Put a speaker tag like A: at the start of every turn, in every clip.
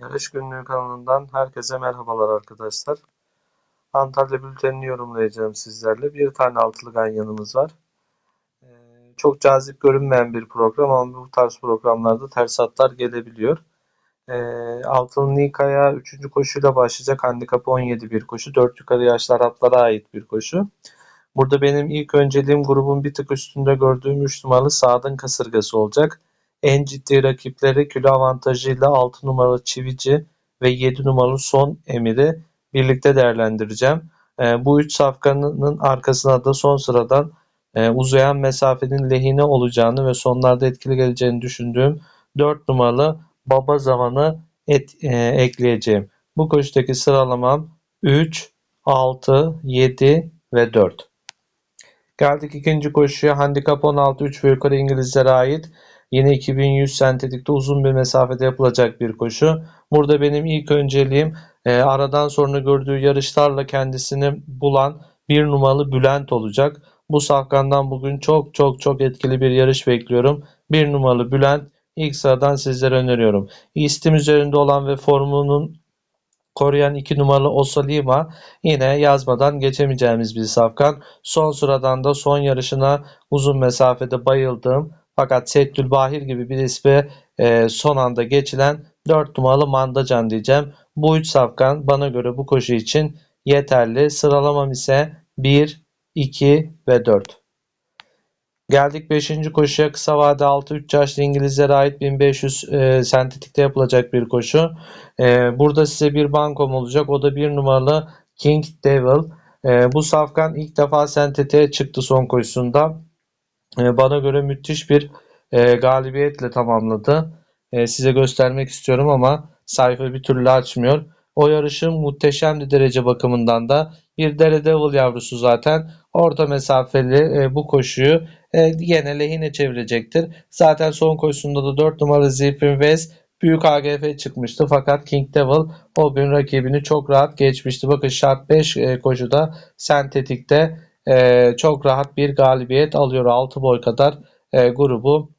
A: Yarış Günlüğü kanalından herkese merhabalar arkadaşlar. Antalya bültenini yorumlayacağım sizlerle. Bir tane altılı ganyanımız var. Ee, çok cazip görünmeyen bir program ama bu tarz programlarda ters hatlar gelebiliyor. Ee, altılı Nika'ya 3. koşuyla başlayacak. Handikapı 17 bir koşu. 4 yukarı yaşlı Araplara ait bir koşu. Burada benim ilk önceliğim grubun bir tık üstünde gördüğüm 3 numaralı Sadın Kasırgası olacak. En ciddi rakipleri kilo avantajıyla 6 numaralı Çivici ve 7 numaralı Son Emir'i birlikte değerlendireceğim. E, bu üç safkanın arkasına da son sıradan e, uzayan mesafenin lehine olacağını ve sonlarda etkili geleceğini düşündüğüm 4 numaralı Baba Zamanı et, e, ekleyeceğim. Bu koşudaki sıralamam 3, 6, 7 ve 4. Geldik ikinci koşuya. Handikap 16 3 ve yukarı İngilizlere ait. Yine 2100 sentetikte uzun bir mesafede yapılacak bir koşu. Burada benim ilk önceliğim e, aradan sonra gördüğü yarışlarla kendisini bulan bir numaralı Bülent olacak. Bu safkandan bugün çok çok çok etkili bir yarış bekliyorum. Bir numaralı Bülent ilk sıradan sizlere öneriyorum. İstim üzerinde olan ve formunun koruyan 2 numaralı Osalima yine yazmadan geçemeyeceğimiz bir safkan. Son sıradan da son yarışına uzun mesafede bayıldığım fakat Settül Bahir gibi bir ismi e, son anda geçilen 4 numaralı Mandacan diyeceğim. Bu 3 safkan bana göre bu koşu için yeterli. Sıralamam ise 1, 2 ve 4. Geldik 5. koşuya kısa vade 6-3 yaşlı İngilizlere ait 1500 e, sentetikte yapılacak bir koşu. E, burada size bir bankom olacak. O da bir numaralı King Devil. E, bu safkan ilk defa sentetiğe çıktı son koşusunda. E, bana göre müthiş bir e, galibiyetle tamamladı. E, size göstermek istiyorum ama sayfa bir türlü açmıyor. O yarışın muhteşemdi derece bakımından da. Bir Daredevil yavrusu zaten. Orta mesafeli e, bu koşuyu e, yine lehine çevirecektir. Zaten son koşusunda da 4 numaralı Zipin West büyük AGF çıkmıştı. Fakat King Devil o gün rakibini çok rahat geçmişti. Bakın şart 5 e, koşuda sentetikte e, çok rahat bir galibiyet alıyor. 6 boy kadar e, grubu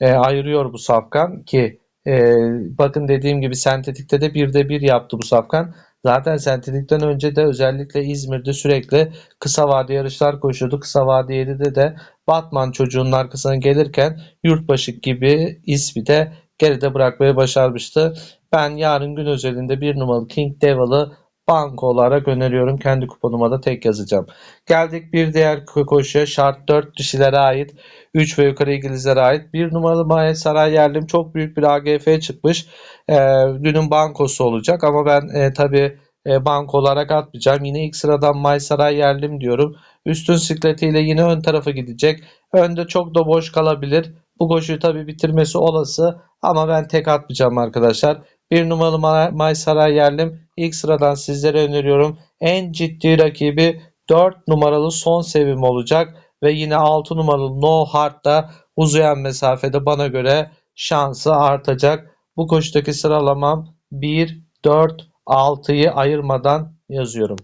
A: e, ayırıyor bu safkan ki e, bakın dediğim gibi sentetikte de bir de bir yaptı bu safkan. Zaten sentetikten önce de özellikle İzmir'de sürekli kısa vade yarışlar koşuyordu. Kısa vade 7'de de Batman çocuğunun arkasına gelirken Yurtbaşı gibi ismi de geride bırakmayı başarmıştı. Ben yarın gün özelinde bir numaralı King Devil'ı banko olarak öneriyorum. Kendi kuponuma da tek yazacağım. Geldik bir diğer koşuya. Şart 4 dişilere ait. 3 ve yukarı İngilizlere ait. Bir numaralı Maya Saray Yerlim çok büyük bir AGF çıkmış. E, günün bankosu olacak ama ben e, tabi e, banko olarak atmayacağım. Yine ilk sıradan May Saray Yerlim diyorum. Üstün sikletiyle yine ön tarafa gidecek. Önde çok da boş kalabilir. Bu koşuyu tabi bitirmesi olası ama ben tek atmayacağım arkadaşlar. Bir numaralı May Saray Yerlim ilk sıradan sizlere öneriyorum. En ciddi rakibi 4 numaralı son sevim olacak ve yine 6 numaralı No Heart da uzayan mesafede bana göre şansı artacak. Bu koşudaki sıralamam 1, 4, 6'yı ayırmadan yazıyorum.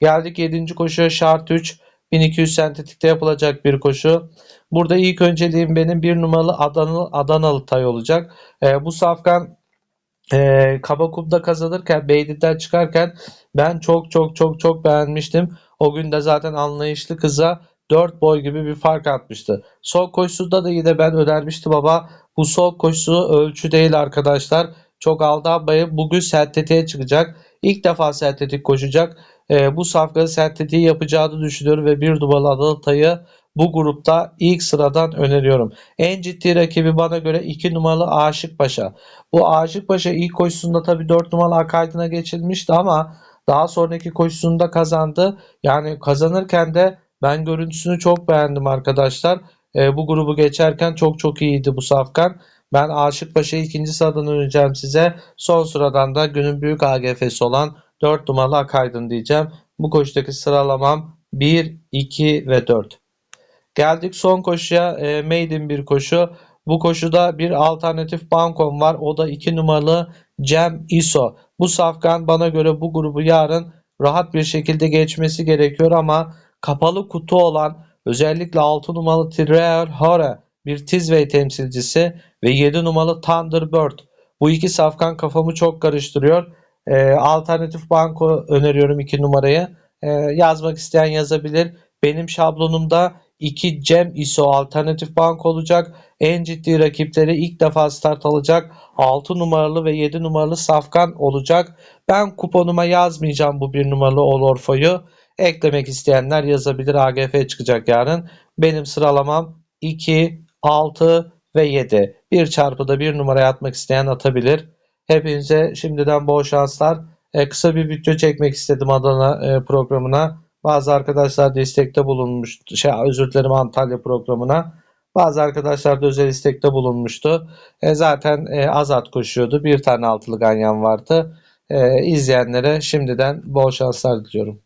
A: Geldik 7. koşuya şart 3. 1200 sentetikte yapılacak bir koşu. Burada ilk önceliğim benim bir numaralı Adanalı, Adanalı Tay olacak. E, bu safkan e, Kabakum'da kazanırken Beydit'ten çıkarken ben çok çok çok çok beğenmiştim. O gün de zaten anlayışlı kıza 4 boy gibi bir fark atmıştı. Son koşusunda da yine ben önermiştim ama bu son koşusu ölçü değil arkadaşlar. Çok aldanmayın. Bugün sentetiğe çıkacak. İlk defa sentetik koşacak. E, bu safkanın sentetiği yapacağını düşünüyorum ve bir numaralı Adalıtay'ı bu grupta ilk sıradan öneriyorum. En ciddi rakibi bana göre 2 numaralı Aşık Paşa. Bu Aşık Paşa ilk koşusunda tabi 4 numaralı Akaydın'a geçilmişti ama daha sonraki koşusunda kazandı. Yani kazanırken de ben görüntüsünü çok beğendim arkadaşlar. E, bu grubu geçerken çok çok iyiydi bu safkan. Ben Aşık Paşa'yı ikinci sıradan önereceğim size. Son sıradan da günün büyük AGF'si olan 4 numaralı Akaydın diyeceğim. Bu koşudaki sıralamam 1, 2 ve 4. Geldik son koşuya. E, maiden bir koşu. Bu koşuda bir alternatif bankom var. O da 2 numaralı Cem ISO. Bu safkan bana göre bu grubu yarın rahat bir şekilde geçmesi gerekiyor ama kapalı kutu olan özellikle 6 numaralı Trier Hore bir Tizway temsilcisi ve 7 numaralı Thunderbird Bu iki safkan kafamı çok karıştırıyor. Ee, alternatif banko öneriyorum 2 numarayı. Ee, yazmak isteyen yazabilir. Benim şablonumda 2 Cem ISO alternatif banko olacak. En ciddi rakipleri ilk defa start alacak 6 numaralı ve 7 numaralı safkan olacak. Ben kuponuma yazmayacağım bu 1 numaralı Olorfo'yu. Eklemek isteyenler yazabilir. AGF çıkacak yarın. Benim sıralamam 2, 6 ve 7. Bir çarpıda bir numaraya atmak isteyen atabilir. Hepinize şimdiden bol şanslar. E, kısa bir video çekmek istedim Adana e, programına. Bazı arkadaşlar destekte bulunmuş. Şey özür dilerim Antalya programına. Bazı arkadaşlar da özel istekte bulunmuştu. E, zaten e, Azat koşuyordu. Bir tane altılı ganyan vardı. E, izleyenlere şimdiden bol şanslar diliyorum.